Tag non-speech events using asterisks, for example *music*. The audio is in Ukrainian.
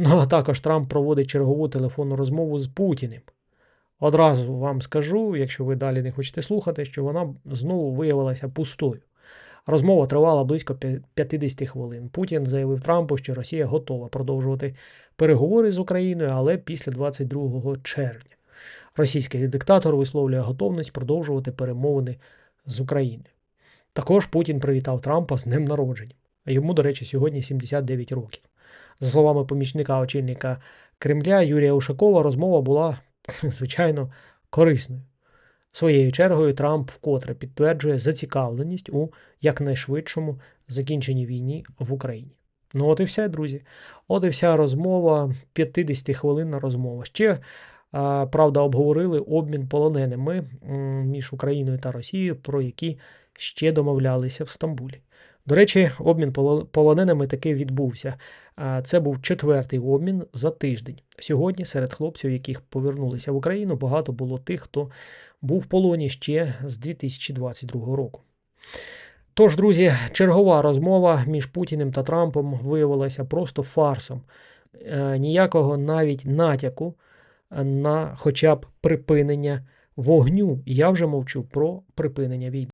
Ну а також Трамп проводить чергову телефонну розмову з Путіним. Одразу вам скажу, якщо ви далі не хочете слухати, що вона знову виявилася пустою. Розмова тривала близько 50 хвилин. Путін заявив Трампу, що Росія готова продовжувати переговори з Україною, але після 22 червня. Російський диктатор висловлює готовність продовжувати перемовини з Україною. Також Путін привітав Трампа з днем народження. Йому, до речі, сьогодні 79 років. За словами помічника очільника Кремля Юрія Ушакова, розмова була, *laughs* звичайно, корисною. Своєю чергою Трамп вкотре підтверджує зацікавленість у якнайшвидшому закінченні війни в Україні. Ну, от і все, друзі. От і вся розмова, 50-хвилинна розмова. Ще, правда, обговорили обмін полоненими між Україною та Росією, про які ще домовлялися в Стамбулі. До речі, обмін поло- полоненими таки відбувся. Це був четвертий обмін за тиждень. Сьогодні серед хлопців, яких повернулися в Україну, багато було тих, хто був в полоні ще з 2022 року. Тож, друзі, чергова розмова між Путіним та Трампом виявилася просто фарсом. Е, Ніякого навіть натяку на хоча б припинення вогню. Я вже мовчу про припинення війни.